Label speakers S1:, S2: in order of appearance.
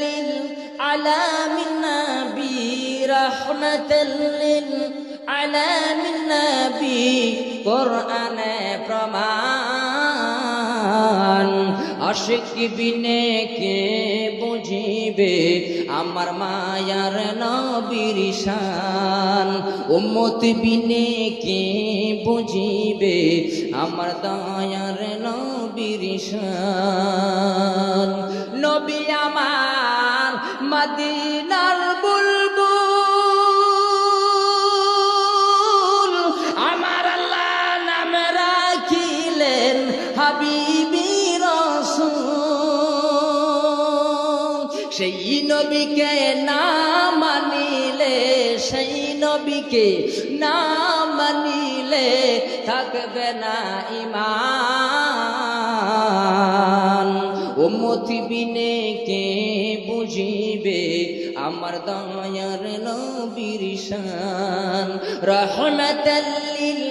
S1: লিল আলামিন নবী রহমাতাল লিল আলামিন নবী কোরআনে প্রমাণ। আশিক বিনে কে বুঝিবে? আমার মায়ার নবীর শান। উম্মত বিনে কে বুঝিবে? আমার দয়ার নবীর শান। নবী আমার মদিনার বুলবুল। আমার আল্লাহ নাম রাখিলেন হাবিবি সেই নবীকে না মানিলে, সেই নবীকে না মানিলে থাকবে না ইমান। উম্মতি বিনে কে বুঝিবে? আমার দয়ার নবীর শান। রহমতাল্লিল